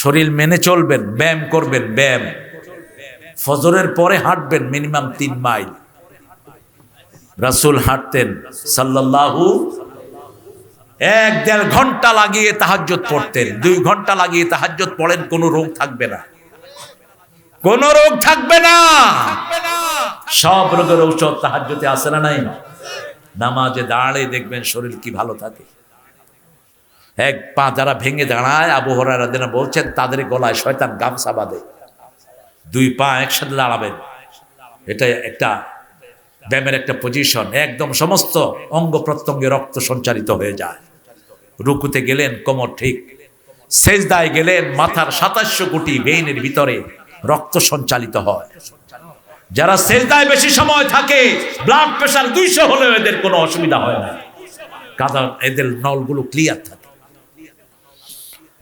শরীর মেনে চলবেন, ব্যায়াম করবেন, ব্যায়াম। ফজরের পরে হাঁটবেন মিনিমাম তিন মাইল। রাসুল হাঁটতেন সাল্লাল্লাহু এক দেড় ঘণ্টা লাগিয়ে তাহাজ্জত পড়তেন। দুই ঘণ্টা লাগিয়ে তাহাজ্জত পড়েন, কোনো রোগ থাকবে না। কোন রোগ থাকবে না। সব রোগের ঔষধ তাহাজ্জতে আসে না নাই? নামাজে দাঁড়ালে দেখবেন শরীর কি ভালো থাকে। এক পা যারা ভেঙে দাঁড়ায় আবহাওয়ার দিনে বলছেন, তাদের গলায় শয়তান গামছা বাঁধে। দুই পা একসাথে দাঁড়াবেন। এটা একটা ব্যায়ামের একটা পজিশন একদম সমস্ত অঙ্গ প্রত্যঙ্গে রক্ত সঞ্চারিত হয়ে যায়। রুকুতে গেলেন, কোমর ঠিক। সেজদায় গেলেন, মাথার সাতাশশো কোটি ভেইনের ভিতরে রক্ত সঞ্চালিত হয়। যারা সেজদায় বেশি সময় থাকে ব্লাড প্রেশার দুইশো হলেও এদের কোনো অসুবিধা হয় না। কারণ এদের নলগুলো ক্লিয়ার থাকে।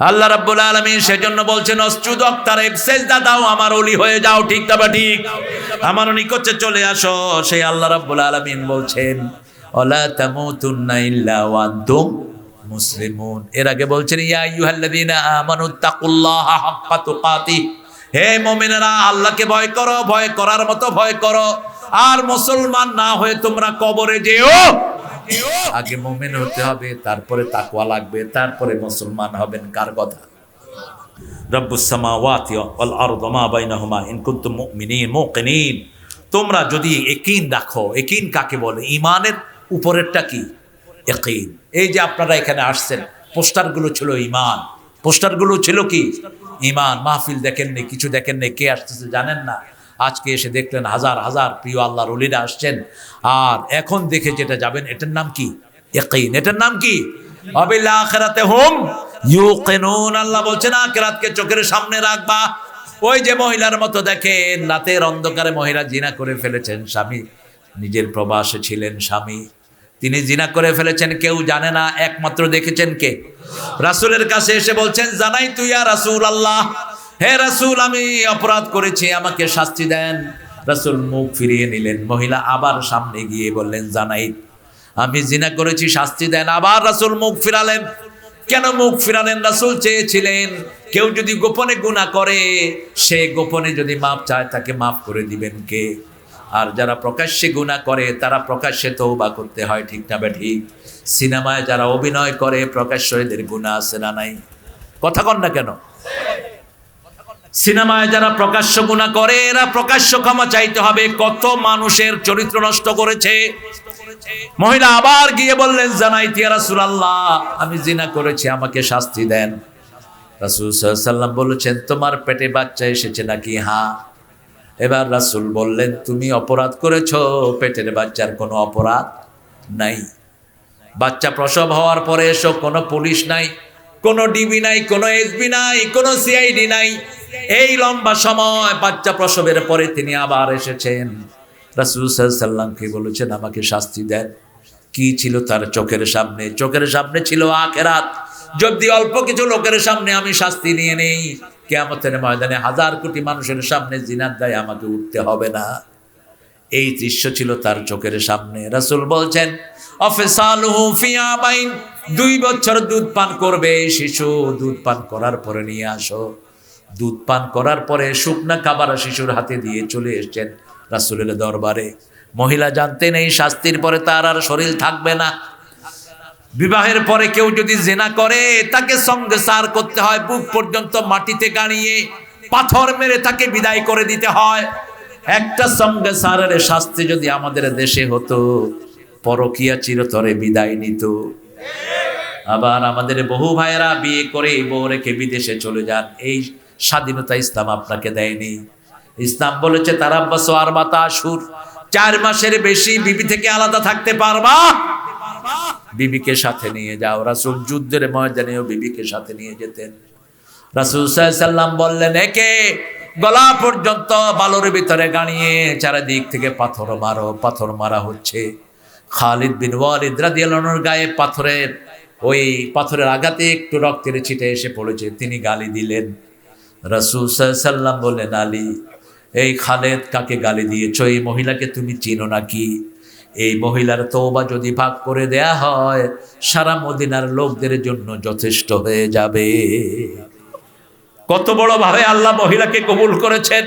আল্লাহ রাব্বুল আলামিন সেজন্য বলছেন অস্তুদ অক্তারে সেজদা দাও, আমার ওলি হয়ে যাও। ঠিক তবে ঠিক? আমার নিকটে চলে আসো, সেই আল্লাহ রাব্বুল আলামিন বলছেন ওয়ালা তামুতুন্না ইল্লা ওয়া আনতুম মুসলিমুন। এর আগে বলছেন, ইয়া আইয়ুহাল্লাযীনা আমানু তাকুল্লাহা হাক্কা তুকাতি হে মুমিনেরা, আল্লাহকে ভয় করো, ভয় করার মতো ভয় করো। আর মুসলমান না হয়ে তোমরা কবরে যেও। আগে মোমেন হতে হবে, তারপরে তাকওয়া লাগবে, তারপরে মুসলমান হবেন কার কথা? মা তোমরা যদি একিন রাখো, একিন কাকে বলে? ইমানের উপরেরটা কি? একিন। এই যে আপনারা এখানে আসছেন, পোস্টারগুলো ছিল ইমান পোস্টারগুলো ছিল কি? ইমান মাহফিল দেখেননি, কিছু দেখেননি, কে আসতেছে জানেন না? আজকে এসে দেখলেন হাজার হাজার প্রিয় আল্লাহর অলিরা আসছেন। আর এখন দেখে যেটা যাবেন, এটার নাম কি? একিন এটার নাম কি? অবিল আখিরাতে হুম ইউকিনুন। আল্লাহ বলছেন, আখিরাতকে চোখের সামনে রাখবা। ওই যে মহিলার মতো দেখেন, রাতের অন্ধকারে মহিলা জিনা করে ফেলেছেন স্বামী। নিজের প্রবাসে ছিলেন স্বামী। তিনি জিনা করে ফেলেছেন, কেউ জানে না, একমাত্র দেখেছেন কে? রাসূলের কাছে এসে বলছেন, জানাই তুই আর রাসূল আল্লাহ হে রাসূল, আমি অপরাধ করেছি, আমাকে শাস্তি দেন। রাসূল মুখ ফিরিয়ে নিলেন। মহিলা আবার সামনে গিয়ে বললেন জানাই আমি জিনা করেছি, শাস্তি দেন। আবার রাসূল মুখ ফিরালেন। কেন মুখ ফিরালেন? রাসুল চেয়েছিলেন, কেউ যদি গোপনে গুনাহ করে, সে গোপনে যদি মাপ চায়, তাকে মাফ করে দিবেন কে? আর যারা প্রকাশ্যে গুনাহ করে, তারা প্রকাশ্যে তৌবা করতে হয়, ঠিক না বে ঠিক? সিনেমায় যারা অভিনয় করে, প্রকাশ্য এদের গুনাহ আছে না নাই? কথা কন না কেন? সিনেমায় যারা প্রকাশ্য গুণা করে, এরা প্রকাশ্য ক্ষমা চাইতে হবে। কত মানুষের চরিত্র নষ্ট করেছে। মহিলা আবার গিয়ে বললেন জানাই তিয়া রাসূলুল্লাহ, আমি জিনা করেছি, আমাকে শাস্তি দেন। রাসূল সাল্লাম বলেছেন, তোমার পেটে বাচ্চা এসেছে নাকি? হ্যাঁ। এবার রাসূল বললেন, তুমি অপরাধ করেছ, পেটের বাচ্চার কোনো অপরাধ নাই। বাচ্চা প্রসব হওয়ার পরে এসো, কোনো পুলিশ নাই। কোনো ডিবি নাই, কোনো এসবি নাই, কোনো সিআইডি নাই। এই লম্বা সময় বাচ্চা প্রসবের পরে তিনি আবার এসেছেন। রাসুল সাল্লামকে বলেছেন? আমাকে শাস্তি দেন। কি ছিল তার চোখের সামনে? চোখের সামনে ছিল আখেরাত। যদি অল্প কিছু লোকের সামনে আমি শাস্তি নিয়ে নেই, কেয়ামতের ময়দানে হাজার কোটি মানুষের সামনে জিনার দায়, আমাকে উঠতে হবে না। এই দৃশ্য ছিল তার চোখের সামনে। রাসুল বলছেন দুই বছর দুধ পান করবে শিশু। দুধ পান করার পরে নিয়ে আসো। দুধ পান করার পরে শুকনা খাবার শিশুর হাতে দিয়ে চলে এসছেন রাসুলের দরবারে। মহিলা জানতেন এই শাস্তির পরে তার আর শরীর থাকবে না। বিবাহের পরে কেউ যদি জেনা করে, তাকে সঙ্গে সার করতে হয়। বুক পর্যন্ত মাটিতে গাড়িয়ে পাথর মেরে তাকে বিদায় করে দিতে হয়। একটা সঙ্গে সারের শাস্তি যদি আমাদের দেশে হতো, পরকিয়া চিরতরে বিদায় নিত। আবার আমাদের বহু ভাইয়েরা বিয়ে করে বউ রেখে বিদেশে চলে যান। এই স্বাধীনতা ইসলাম আপনাকে দেয়নি। ইসলাম বলেছে, তার আব্বাস আর মাতা সুর চার মাসের বেশি বিবি থেকে আলাদা থাকতে পারবা? বিবিকে সাথে নিয়ে যাও। রাসুল যুদ্ধের ময়দানেও বিবিকে সাথে নিয়ে যেতেন। রাসুল সাল্লাম বললেন, একে গলা পর্যন্ত বালুর ভিতরে গাড়িয়ে চারিদিক থেকে পাথর মারো, পাথর মারা হচ্ছে। খালিদ বিন ওয়ালিদ রাদিয়াল্লাহুর গায়ে পাথরের, ওই পাথরের আঘাতে একটু রক্তের ছিটে এসে পড়েছে, তিনি গালি দিলেন। রাসুল সাল্লাম বললেন, আলী, এই খালেদ কাকে গালি দিয়েছ? এই মহিলাকে তুমি চিনো নাকি? এই মহিলার তওবা যদি ভাগ করে দেয়া হয়, সারা মদিনার লোকদের জন্য যথেষ্ট হয়ে যাবে। কত বড় ভাবে আল্লাহ মহিলাকে কবুল করেছেন।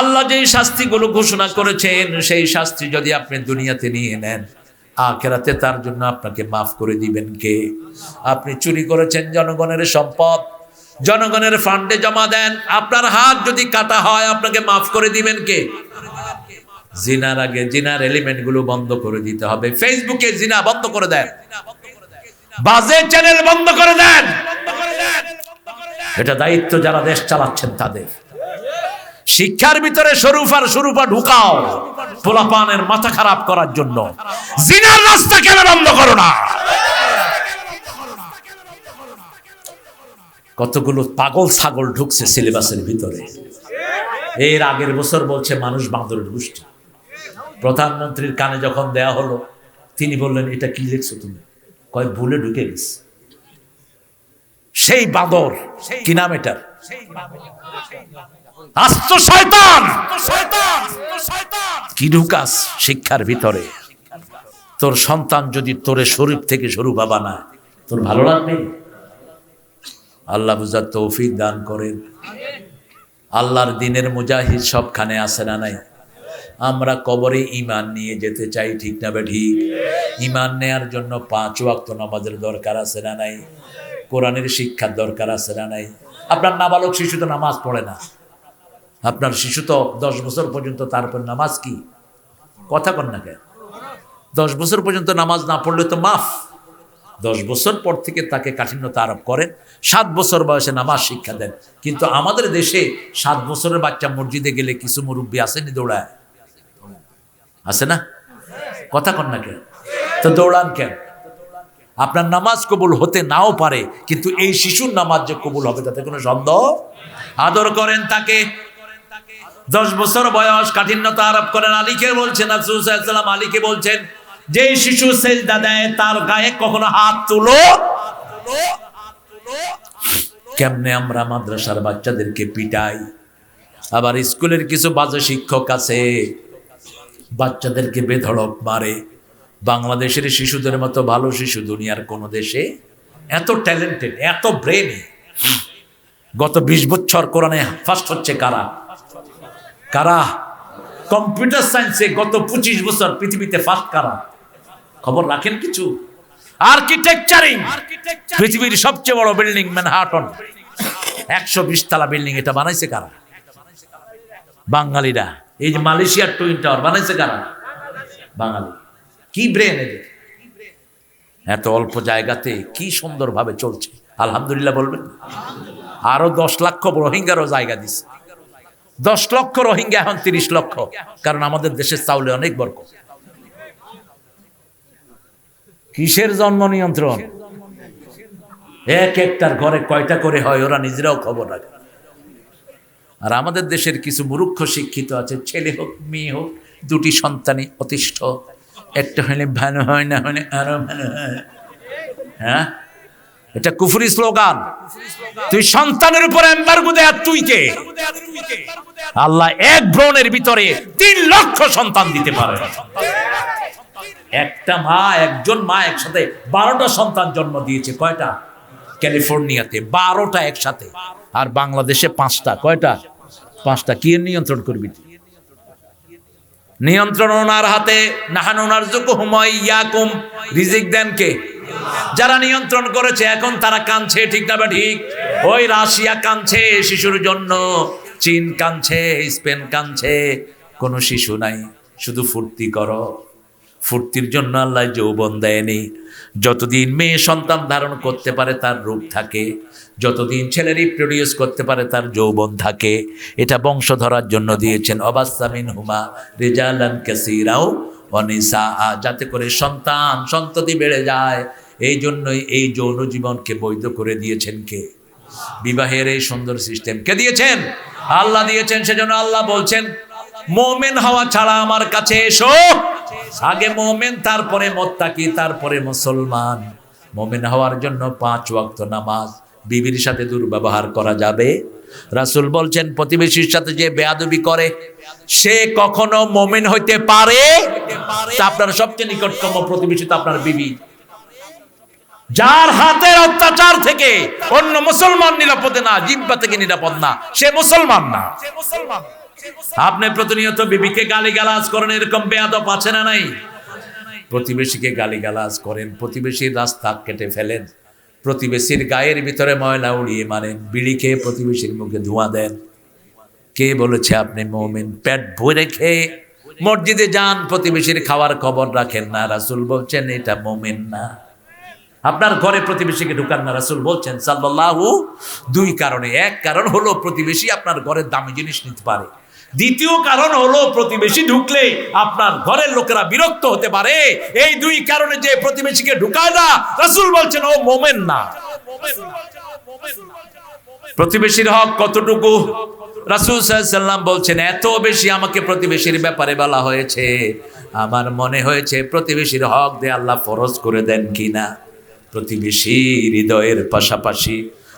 আল্লাহ যেই শাস্তিগুলো ঘোষণা করেছেন, সেই শাস্তি যদি আপনি দুনিয়াতে নিয়ে নেন, আখেরাতে তার জন্য আপনাকে মাফ করে দিবেন কে? আপনি চুরি করেছেন জনগণের সম্পদ, জনগণের ফান্ডে জমা দেন, আপনার হাত যদি কাটা হয়, আপনাকে মাফ করে দিবেন কে? জিনার আগে জিনার এলিমেন্টগুলো বন্ধ করে দিতে হবে। ফেসবুকে জিনা বন্ধ করে দেন। বাজে চ্যানেল বন্ধ করে দেন। এটা দায়িত্ব যারা দেশ চালাচ্ছেন তাদের। শিক্ষার ভিতরে স্বরূপার স্বরূপা ঢুকাও, পোলাপানের মাথা খারাপ করার জন্য। জিনার রাস্তা কেন বন্ধ করো না? কতগুলো পাগল ছাগল ঢুকছে সিলেবাসের ভিতরে। এর আগের বছর বলছে মানুষ বাঁদরের গোষ্ঠী। প্রধানমন্ত্রীর কানে যখন দেয়া হলো, তিনি বললেন, এটা কি লিখছো তুমি? কয় ভুলে ঢুকে গেছে। সেই বাঁদর। কি নাম এটার? আস্ত শয়তান! কি ঢুকাস শিক্ষার ভিতরে? তোর সন্তান যদি তোরে শরীফ থেকে শরু বাবা না তোর ভালো লাগবে? আল্লাহ বুঝার তৌফিক দান করেন। আল্লাহর দিনের মুজাহিদ সবখানে আছে না নাই? আমরা কবরে ইমান নিয়ে যেতে চাই ঠিক না বে ঠিক? ইমান নেয়ার জন্য পাঁচ ওয়াক্ত নামাজের দরকার আছে না নাই? কোরআনের শিক্ষার দরকার আছে না নাই? আপনার নাবালক শিশু তো নামাজ পড়ে না। আপনার শিশু তো দশ বছর পর্যন্ত তারপর নামাজ কি? কথা কন না কেন? দশ বছর পর্যন্ত নামাজ না পড়লে তো মাফ। দশ বছর পর থেকে তাকে কাঠিন্যতা আরোপ করেন, সাত বছর বয়সে নামাজ শিক্ষা দেন। কিন্তু আমাদের দেশে সাত বছরের বাচ্চা মসজিদে গেলে কিছু মুরব্বী আসেনি দৌড়ায়? আছে না? কথা কন না কেন? তো দৌড়ান কেন? আপনার নামাজ কবুল হতে নাও পারে, কিন্তু এই শিশুর নামাজ যে কবুল হবে তাতে কোনো সন্দেহ? আদর করেন তাকে। দশ বছর বয়স, কাঠিন্যতা আরোপ করেন। আলীকে বলছেন আসালাম আলীকে বলছেন যে শিশু সেজদা দেয়, তার গায়ে কখনো হাত তুলো? কেমনে আমরা মাদ্রাসার বাচ্চাদেরকে পিটাই? আবার স্কুলের কিছু বাজে শিক্ষক আছে, বাচ্চাদেরকে বেধড়ক মারে। বাংলাদেশের শিশুদের মতো ভালো শিশু দুনিয়ার কোনো দেশে এত ট্যালেন্টেড এত ব্রেনে গত বিশ বছর কোরআনে ফার্স্ট হচ্ছে কারা? কারা? কম্পিউটার সায়েন্সে গত পঁচিশ বছর পৃথিবীতে ফার্স্ট কারা? খবর রাখেন কিছু? আর্কিটেকচারিং পৃথিবীর সবচেয়ে বড় বিল্ডিং ম্যানহাটন একশো বিশ তলা বিল্ডিং এটা বানাইছে কারা? বাঙালিরা। এই যে মালয়েশিয়ার টুইন টাওয়ার বানাইছে কারা? বাঙালি। কি ব্রেন এদের এত অল্প জায়গাতে কি সুন্দরভাবে চলছে? আলহামদুলিল্লাহ বলবেন। আরও দশ লক্ষ রোহিঙ্গারও জায়গা দিচ্ছে দশ লক্ষ রোহিঙ্গা, এখন তিরিশ লক্ষ। কারণ আমাদের দেশের চাউলে অনেক বরক কিসের জন্ম নিয়ন্ত্রণ? এক একটার ঘরে কয়টা করে হয়, ওরা নিজেরাও খবর রাখে। আর আমাদের দেশের কিছু মূর্খ শিক্ষিত আছে, ছেলে হোক, মেয়ে হোক, দুটি সন্তানই অতিষ্ঠ। একটা হলে ভালো হয় না হলে আরও ভালো হয়। হ্যাঁ? এটা কুফুরি স্লোগান। তুই সন্তানের উপর এম্বার্গো দেয় তুই কে? আল্লাহ এক ব্রণের ভিতরে তিন লক্ষ সন্তান দিতে পারে। একটা মা, একজন মা একসাথে বারোটা সন্তান জন্ম দিয়েছে। কয়টা? ক্যালিফোর্নিয়াতে। বারোটা একসাথে। আর বাংলাদেশে পাঁচটা। কয়টা? পাঁচটা। কি নিয়ন্ত্রণ করবি? তুই? নিয়ন্ত্রণ ওনার হাতে নাহান ওনার হুময় ইয়াকুম রিজিক দেন কে? যারা নিয়ন্ত্রণ করেছে, এখন তারা কাঁদছে, ঠিক না ঠিক? ওই রাশিয়া কাঁদছে, শিশুর জন্য। চীন কাঁদছে, স্পেন কাঁদছে, কোনো শিশু নাই, শুধু ফুর্তি করো। ফুর্তির জন্য আল্লাহ যৌবন দেয়নি। যতদিন মেয়ে সন্তান ধারণ করতে পারে, তার রূপ থাকে। যতদিন ছেলে রিপ্রোডিউস করতে পারে, তার যৌবন থাকে। এটা বংশ ধরার জন্য দিয়েছেন। অবাস্তামিন হুমা রেজালান কাসিরাও অনিসা যাতে করে সন্তান সন্ততি বেড়ে যায় এই জন্যই এই যৌন জীবনকে বৈধ করে দিয়েছেন কে? বিবাহের এই সুন্দর সিস্টেম কে দিয়েছেন? আল্লাহ দিয়েছেন, সেজন্য আল্লাহ বলছেন মোমেন হওয়া ছাড়া আমার কাছে এসো। আগে মোমেন, তারপরে মোত্তাকি, তারপরে মুসলমান। মোমেন হওয়ার জন্য পাঁচ ওয়াক্ত নামাজ। বিবির সাথে দুর্ব্যবহার করা যাবে। রাসূল বলছেন, প্রতিবেশীর সাথে যে বেয়াদবি করে, সে কখনো মোমেন হইতে পারে? আপনার সবচেয়ে নিকটতম প্রতিবেশী তো আপনার বিবি। যার হাতের অত্যাচার থেকে অন্য মুসলমান নিরাপদে না, জিব্বা থেকে নিরাপদ না, সে মুসলমান না। আপনি প্রতিনিয়ত বিবিকে গালি গালাজ করেন, এরকম বেয়াদব আছে না নাই? প্রতিবেশীকে গালি গালাজ করেন, প্রতিবেশীর রাস্তা কেটে ফেলেন, প্রতিবেশীর গায়ের ভিতরে ময়লা উড়িয়ে মারেন, বিড়ি খেয়ে প্রতিবেশীর মুখে ধোঁয়া দেন। কে বলেছে আপনি মমিন? পেট ভরে খেয়ে মসজিদে যান, প্রতিবেশীর খাওয়ার খবর রাখেন না। রাসুল বলছেন, এটা মমিন না। আপনার ঘরে প্রতিবেশীকে ঢুকান না, রাসুল বলছেন, সাল্লাল্লাহু দুই কারণে। এক কারণ হলো, প্রতিবেশী আপনার ঘরের দামি জিনিস নিতে পারে। দ্বিতীয় কারণ হলো প্রতিবেশী ঢুকলে আপনার ঘরের লোকেরা বিরক্ত হতে পারে। এই দুই কারণে যে প্রতিবেশীকে ঢুকায় না, রাসুল বলছেন, ও মোমেন না। প্রতিবেশীর হক কতটুকু? রাসুল সাল্লাম বলছেন, এত বেশি আমাকে প্রতিবেশীর ব্যাপারে বলা হয়েছে। আমার মনে হয়েছে প্রতিবেশীর হক দিয়ে আল্লাহ ফরজ করে দেন কিনা। প্রতিবেশী হৃদয়ের পাশাপাশি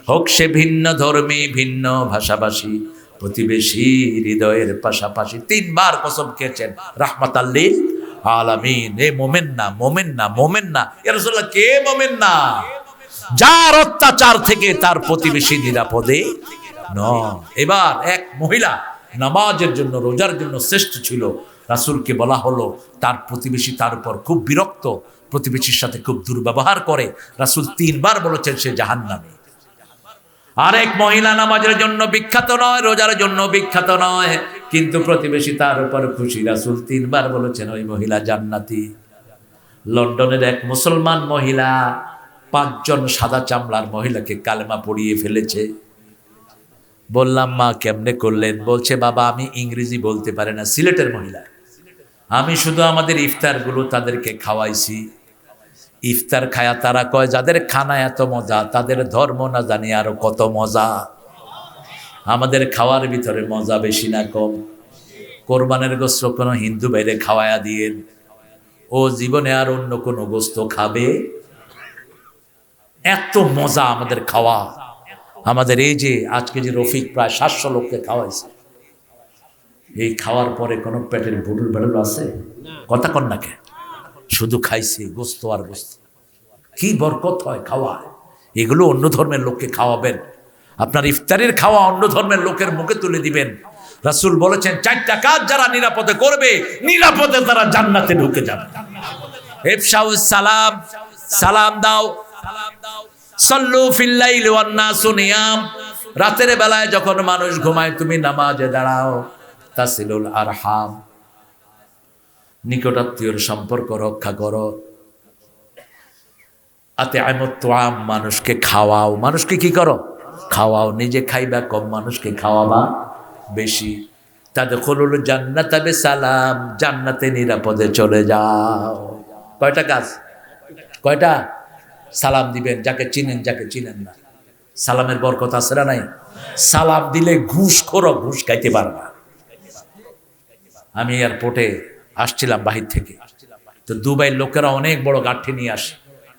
হোক সে ভিন্ন ধর্মী, ভিন্ন ভাষাভাষী প্রতিবেশী হৃদয়ের পাশাপাশি তিনবার কসম খেয়েছেন, রাহমাত আল্লিল আলামিন। এ মোমেন না মোমেন না মোমেন না। এ রাসূলুল্লাহ, কে মোমেন না? যার অত্যাচার থেকে তার প্রতিবেশী নিরাপদে ন এবার এক মহিলা নামাজের জন্য, রোজার জন্য শ্রেষ্ঠ ছিল। রাসূলকে বলা হলো, তার প্রতিবেশী তার উপর খুব বিরক্ত, প্রতিবেশীর সাথে খুব দুর্ব্যবহার করে। রাসূল তিনবার বলেছেন, সে জাহান্নামী। আরেক মহিলা নামাজের জন্য বিখ্যাত নয়, রোজার জন্য বিখ্যাত নয়। কিন্তু প্রতিবেশী তার উপর খুশি রাসূল তিনবার বলেছেন, ওই মহিলা জান্নাতি। লন্ডনের এক মুসলমান মহিলা পাঁচজন সাদা চামড়ার মহিলাকে কালেমা পড়িয়ে ফেলেছে। বললাম, মা, কেমনে করলেন? বলছে, বাবা, আমি ইংরেজি বলতে পারে না, সিলেটের মহিলা। আমি শুধু আমাদের ইফতারগুলো তাদেরকে খাওয়াইছি। ইফতার খায়া তারা কয় যাদের খানা এত মজা তাদের ধর্ম না জানি আরও কত মজা। আমাদের খাওয়ার ভিতরে মজা বেশি না কম। কোরবানের গোস্ত কোনো হিন্দু বাইরে খাওয়ায়া দিয়েন। ও জীবনে আর অন্য কোনো গোস্ত খাবে? এত মজা আমাদের খাওয়া। আমাদের এই যে আজকে যে রফিক প্রায় সাতশো লোককে খাওয়াইছে। এই খাওয়ার পরে কোনো পেটের বুটুল বেড়ুল আছে? কথা কন না কে? শুধু খাইছে, গোস্ত আর গোস্ত। কি বরকত হয় খাওয়া। এগুলো অন্য ধর্মের লোককে খাওয়াবেন। আপনার ইফতারের খাওয়া অন্য ধর্মের লোকের মুখে তুলে দিবেন। রাসুল বলেছেন, চারটা কাজ যারা নিরাপদে করবে, নিরাপদে তারা জান্নাতে ঢুকে যাবে। সালাম সালাম দাও। সল্লু ফিল্লাইল ওয়ান নাসু নিয়াম। রাতের বেলায় যখন মানুষ ঘুমায়, তুমি নামাজে দাঁড়াও। তাসিলুল আরহাম। নিকটাত্মীয়র সম্পর্ক রক্ষা করো। আতে আম মানুষকে খাওয়াও। মানুষকে কি করো? খাওয়াও। নিজে খাইবা কম, মানুষকে খাওয়াবা বেশি। তাদের খলুল জান্নাতাবে সালাম জান্নাতে নিরাপদে চলে যাও। কয়টা কাজ? কয়টা? সালাম দিবেন, যাকে চিনেন যাকে চিনেন না। সালামের বরকত আছে না নাই? সালাম দিলে ঘুষ করো ঘুষ খাইতে পারবা। আমি এয়ারপোর্টে আসছিলাম বাহির থেকে। তো দুবাইয়ের লোকেরা অনেক বড় গাঠি নিয়ে আসে।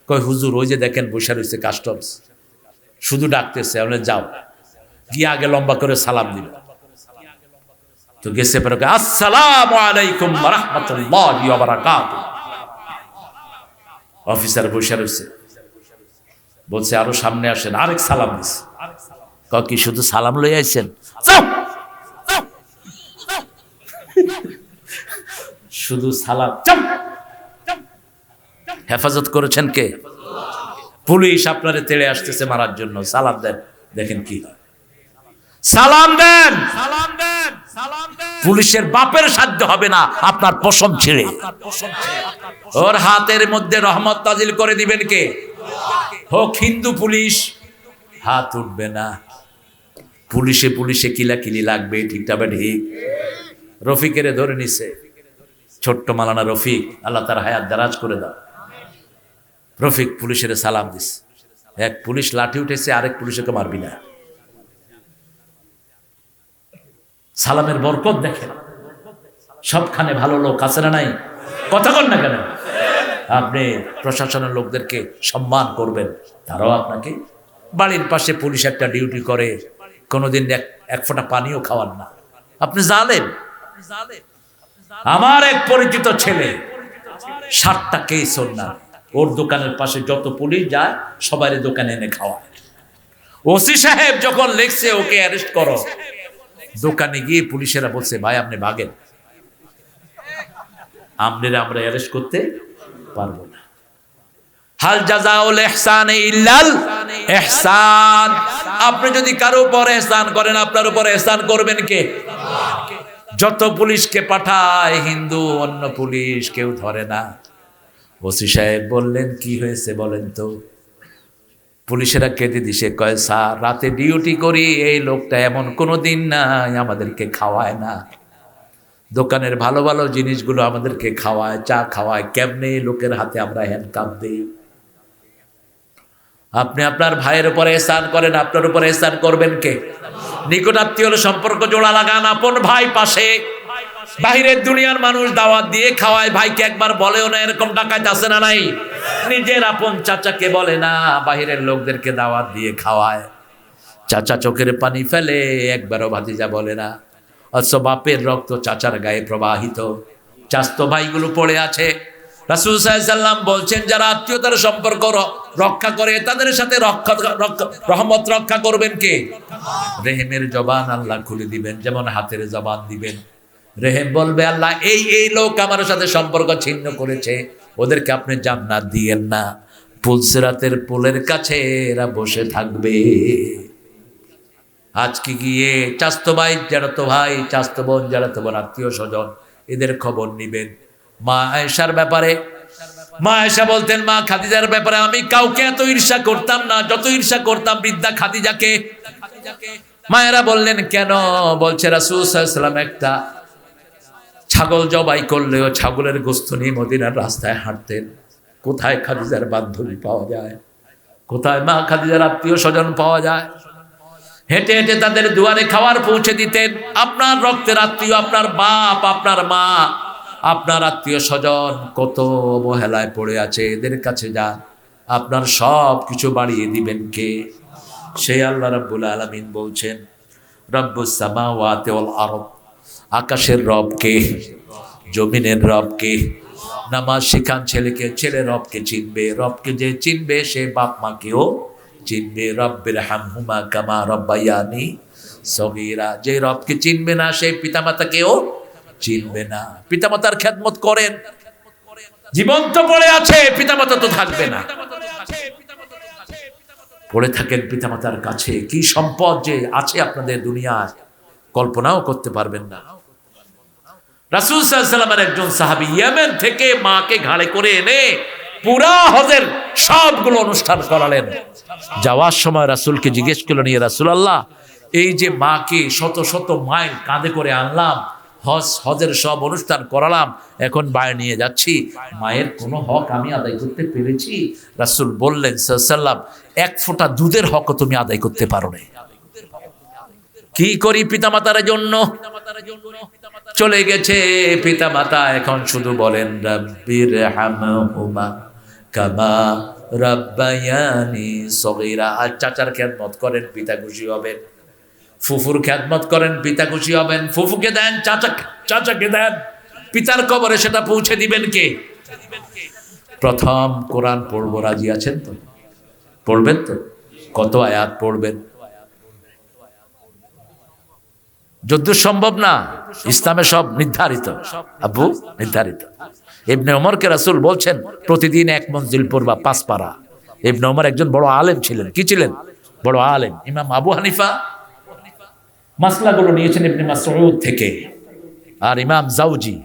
কয় হুজুর ওই যে দেখেন বসে রয়েছে কাস্টমস শুধু ডাকতেছে আমরা যাও। গিয়ে আগে লম্বা করে সালাম দিল। তো গেছে পরে কয়, আসসালামু আলাইকুম রাহমাতুল্লাহি অফিসার বসে রয়েছে। বলছে আরও সামনে আসেন আরেক সালাম দিছে। কি শুধু সালাম লই আইছেন? শুধু সালাম। হেফাজত করেছেন কে? পুলিশ আপনারে তেড়ে আসতেছে মারার জন্য। সালাম দেন। দেখেন কি। সালাম দেন! সালাম দেন সালাম দেন। পুলিশের বাপের সাধ্য হবে না আপনার পশম ছেড়ে। ওর হাতের মধ্যে রহমত তাজিল করে দিবেন কে? হোক হিন্দু পুলিশ। হাত উঠবে না। পুলিশে পুলিশে কিলাকিলি লাগবে ঠিকটা বা ঠিক? রফিকেরে ধরে নিছে। ছোট্ট মালানা রফিক, আল্লাহ তার হায়াত দারাজ করে দাও। রফিক পুলিশের সালাম দিস। এক পুলিশ লাঠি উঠেছে, আরেক পুলিশকে মারবি না। সালামের বরকত দেখেন। সবখানে ভালো লোক আছে না নাই? কথা কন না কেন? আপনি প্রশাসনের লোকদেরকে সম্মান করবেন, তারাও আপনাকে। বাড়ির পাশে পুলিশ একটা ডিউটি করে, কোনোদিন এক এক ফোঁটা পানিও খাওয়ান না। আপনি জানেন আমার এক পরিচিত ছেলে ষাটটা কেস ওর ওর দোকানের পাশে যত পুলিশ যায়, সবাই দোকানে এনে খাওয়ায়। ওসি সাহেব যখন লেখছে, ওকে অ্যারেস্ট করো। দোকানে গিয়ে পুলিশেরা বলছে, ভাই, আপনি ভাগেন। আপনারা আমরা অ্যারেস্ট করতে পারব না। হাল ইল্লাল ইহসান আপনি যদি কারও উপর ইহসান করেন, আপনার উপর ইহসান করবেন কে? যত পুলিশকে পাঠায়, হিন্দু, অন্য পুলিশ কেউ ধরে না। ওসি সাহেব বললেন, কি হয়েছে বলেন তো? পুলিশেরা কেঁদে দিছে কয়, স্যার, রাতে ডিউটি করি, এই লোকটা এমন কোনো দিন নাই, আমাদেরকে খাওয়ায় না। দোকানের ভালো ভালো জিনিসগুলো আমাদেরকে খাওয়ায়, চা খাওয়ায়, কেমনে লোকের হাতে আমরা হ্যান্ডকাপ দিই? আপনি আপনার ভাইয়ের উপরে স্নান করেন, আপনার উপরে স্নান করবেন কে? নিকটাত্মীয় সম্পর্ক জোড়া লাগান আপন ভাই পাশে। বাহিরের দুনিয়ার মানুষ দাওয়াত দিয়ে খাওয়ায়, ভাইকে একবার বলেও না এরকম ডাকাইতে আছে না নাই? নিজের আপন চাচাকে বলে না, বাহিরের লোকদেরকে দাওয়াত দিয়ে খাওয়ায়। চাচা চোখের পানি ফেলে, একবারও ভাতিজা বলে না। অথচ বাপের রক্ত চাচার গায়ে প্রবাহিত। চাস্তো ভাইগুলো পড়ে আছে। রাসুল বলছেন, যারা আত্মীয়তার সম্পর্ক রক্ষা করে, তাদের সাথে রক্ষা রহমত রক্ষা করবেন কে? রেহেমের জবান আল্লাহ খুলে দিবেন, যেমন হাতের জবান দিবেন। রেহেম বলবে, আল্লাহ, এই এই লোক আমার সাথে সম্পর্ক ছিন্ন করেছে, ওদেরকে আপনি জান্নাত দিয়েন না। পুলসেরাতের পোলের কাছে এরা বসে থাকবে। আজকে গিয়ে চাস্তো ভাই জাড়াতো ভাই, চাস্তো বোন জাড়াতো বোন আত্মীয় স্বজন এদের খবর নিবেন। মা আয়েশার ব্যাপারে, মা আয়েশা বলতেন, মা খাদিজার ব্যাপারে আমি কাউকে এত ঈর্ষা করতাম না, যত ঈর্ষা করতাম বৃদ্ধা খাদিজাকে। মায়েরা বললেন, কেন? বলছে রাসুসাল্লাম একটা ছাগল জবাই করলেও ছাগলের গোস্ত নিয়ে মদিনার রাস্তায় হাঁটতেন। কোথায় খাদিজার বান্ধবী পাওয়া যায়? কোথায় মা খাদিজার আত্মীয় স্বজন পাওয়া যায়? হেঁটে হেঁটে তাদের দুয়ারে খাবার পৌঁছে দিতেন। আপনার রক্তের আত্মীয়, আপনার বাপ, আপনার মা আপনার আত্মীয় স্বজন কত অবহেলায় পড়ে আছে, এদের কাছে যান। আপনার সব কিছু বাড়িয়ে দিবেন কে? সেই আল্লাহ রাব্বুল আলামিন বলছেন, রব্বুস সামাওয়াতি ওয়াল আরদ আকাশের রব কে? জমিনের রব কে? নামাজ শিখান ছেলেকে, ছেলে রবকে চিনবে। রবকে যে চিনবে, সে বাপ মাকেও চিনবে। রব্বের হামহুমা কামা রব্বায়ানি সগিরা। যে রবকে চিনবে না, সে পিতামাতাকেও চিনবে না। পিতামাতার খেদমত করেন। জীবন্ত পড়ে আছে, পিতামাতা তো থাকবে না। পড়ে থাকেন পিতামাতার কাছে। কি সম্পদ যে আছে আপনাদের দুনিয়ায়, কল্পনাও করতে পারবেন না। রাসুল সাল্লামের একজন সাহাবি থেকে মাকে ঘাড়ে করে এনে পুরা হজের সবগুলো অনুষ্ঠান করালেন। যাওয়ার সময় রাসুলকে জিজ্ঞেস করলেন রাসুল আল্লাহ এই যে মাকে শত শত মাইল কাঁধে করে আনলাম হজ, হজের সব অনুষ্ঠান করালাম, এখন বাড়ি নিয়ে যাচ্ছি। মায়ের কোনো হক আমি আদায় করতে পেরেছি? রাসুল বললেন সাল্লাম এক ফোঁটা দুধের হক তুমি আদায় করতে পারো না। কি করি পিতামাতার জন্য? চলে গেছে পিতামাতা, এখন শুধু বলেন, রব্বির কামা রব্বায়ানি সগীরা। আর চাচার খেদমত করেন, পিতা খুশি হবেন। ফুফুর খেদমত করেন, পিতা খুশি হবেন। ফুফুকে দেন চাচা চাচাকে দেন। পিতার কবরে সেটা পৌঁছে দিবেন কে? প্রথম কোরআন পড়ব, রাজি আছেন তো? পড়বেন তো? কত আয়াত পড়বেন? যদ্দূ সম্ভব না, ইসলামে সব নির্ধারিত। আব্বু, নির্ধারিত। ইবনে ওমরকে রাসুল বলছেন, প্রতিদিন এক মঞ্জিল পড়বা, পাঁচ পারা। ইবনে ওমর একজন বড় আলেম ছিলেন। কি ছিলেন? বড় আলেম। ইমাম আবু হানিফা মাসলাগুলো নিয়েছেন ইবনে মাসউদ থেকে। আর ইমাম জাউজি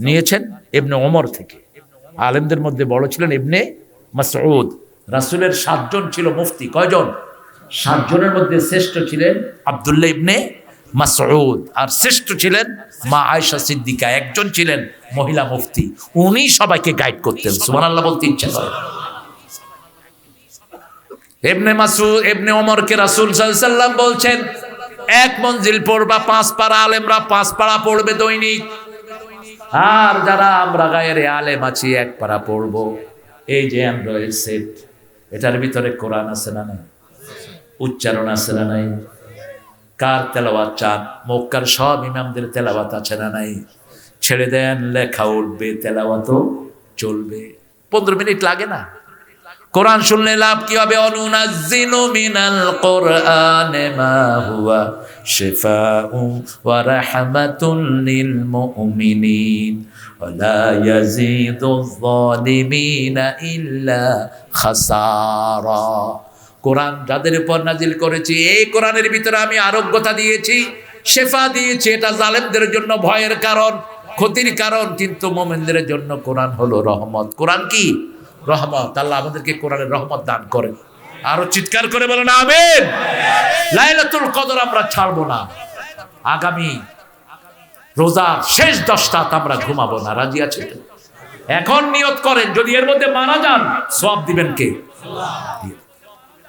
নিয়েছেন ইবনে ওমর থেকে। আলেমদের মধ্যে বড় ছিলেন ইবনে মাসউদ। রাসূলের সাতজন ছিল মুফতি। কয়জন? সাতজনের মধ্যে শ্রেষ্ঠ ছিলেন আব্দুল্লাহ ইবনে মাসউদ। আর শ্রেষ্ঠ ছিলেন মা আয়েশা সিদ্দিকা। একজন ছিলেন মহিলা মুফতি। উনি সবাইকে গাইড করতেন। সুবহানাল্লাহ বলতে ইচ্ছা করে। এবনে মাসুদ এবনে ওমরকে রাসূল সাল্লাম বলছেন এক মঞ্জিল পড়বা, পাঁচ পারা আলেমরা পাঁচ পারা পড়বে দৈনিক। আর যারা আমরা গায়ের আলেম আছি, এক পারা পড়ব। এই যে অ্যান্ড্রয়েড সেট এটার ভিতরে কোরআন আছে না নাই? উচ্চারণ আছে না নাই? কার তেলাওয়াত চান? মক্কার সব ইমামদের তেলাওয়াত আছে না নাই? ছেড়ে দেন, লেখা উঠবে, তেলাওয়াতও চলবে। পনেরো মিনিট লাগে না? কোরআন শুনলে লাভ কি হবে? অনুনাজ্জিলু কোরআনে মা হুয়া কোরআন যাদের উপর নাজিল করেছি, এই কোরআনের ভিতরে আমি আরোগ্যতা দিয়েছি, শেফা দিয়েছি, এটা জালেমদের জন্য ভয়ের কারণ, ক্ষতির কারণ, কিন্তু মোমেনদের জন্য কোরআন হলো রহমত। কোরআন কি? রহমত, আল্লাহ আমাদেরকে কোরআনের রহমত দান করেন। আরও চিৎকার করে বলেন, আমিন। লাইলাতুল কদর আমরা ছাড়বো না। আগামী রোজার শেষ দশটা আমরা ঘুমাবো না। রাজি আছে? এখন নিয়ত করেন, যদি এর মধ্যে মারা যান সব দিবেন কে?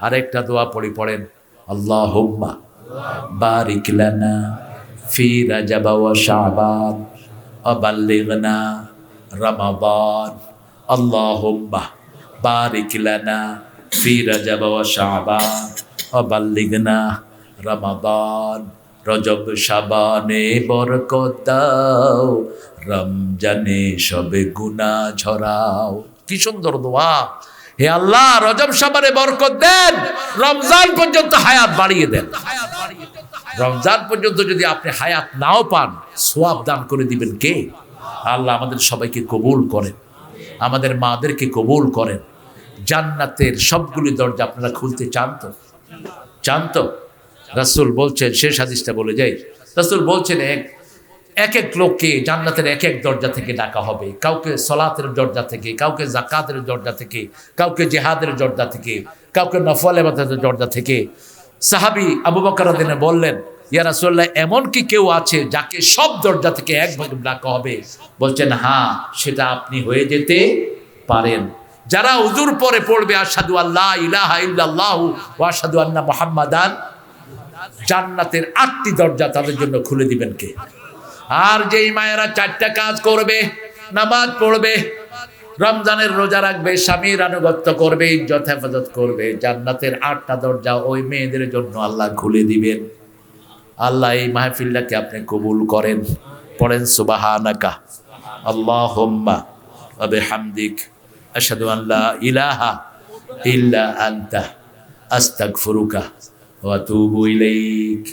আরেকটা দোয়া পড়ি, পড়েন আল্লাহ বারিক লানা ফি রাজাব ওয়া শাবান অবাল্লিগনা রমাদান। আল্লাহুম্মা বারিক লানা ফি রাজাব ওয়া শাবান অবাল্লিগনা রমাদান রজব শাবানে বরকত দাও রমজানে সবে গুনাহ ঝরাও। কি সুন্দর দোয়া। হে আল্লাহ রজব শাবানে বরকত দেন। রমজান পর্যন্ত হায়াত বাড়িয়ে দেন। রমজান পর্যন্ত যদি আপনি হায়াত নাও পান, সোয়াব দান করে দিবেন কে? আল্লাহ আমাদের সবাইকে কবুল করেন। আমাদের মাদেরকে কবুল করেন। জান্নাতের সবগুলি দরজা আপনারা খুলতে চান তো? চান তো? রাসুল বলছেন, শেষ হাদিসটা বলে যাই। রাসুল বলছেন, এক এক এক লোককে জান্নাতের এক এক দরজা থেকে ডাকা হবে। কাউকে সলাতের দরজা থেকে, কাউকে জাকাতের দরজা থেকে, কাউকে জেহাদের দরজা থেকে, কাউকে নফল এবাদতের দরজা থেকে। সাহাবি আবু বকর দিনে বললেন ইয়া রাসূলুল্লাহ, এমন কি কেউ আছে যাকে সব দরজা থেকে একভাবে ডাকা হবে? বলছেন হ্যাঁ সেটা আপনি হয়ে যেতে পারেন। যারা উজুর পরে পড়বে আসাদু আল্লাহ ইলাহা ইল্লাল্লাহু ওয়া আশহাদু আন্না মুহাম্মাদান, জান্নাতের আটটি দরজা তাদের জন্য খুলে দিবেন কে? আর যেই মায়েরা চারটা কাজ করবে, নামাজ পড়বে, রমজানের রোজা রাখবে, স্বামীর আনুগত্য করবে, ইজ্জত হেফাজত করবে, জান্নাতের আটটা দরজা ওই মেয়েদের জন্য আল্লাহ খুলে দিবেন। আল্লাহ এই মাহফিলটাকে আপনি কবুল করেন। পড়েন সুবাহানাকা। আল্লাহ হোম্মা আবে হামদিক আশহাদু আল্লাহ ইলাহা ইল্লা আনতা। আস্তাগফিরুকা ফুরুকা আতুবু ইলাইক।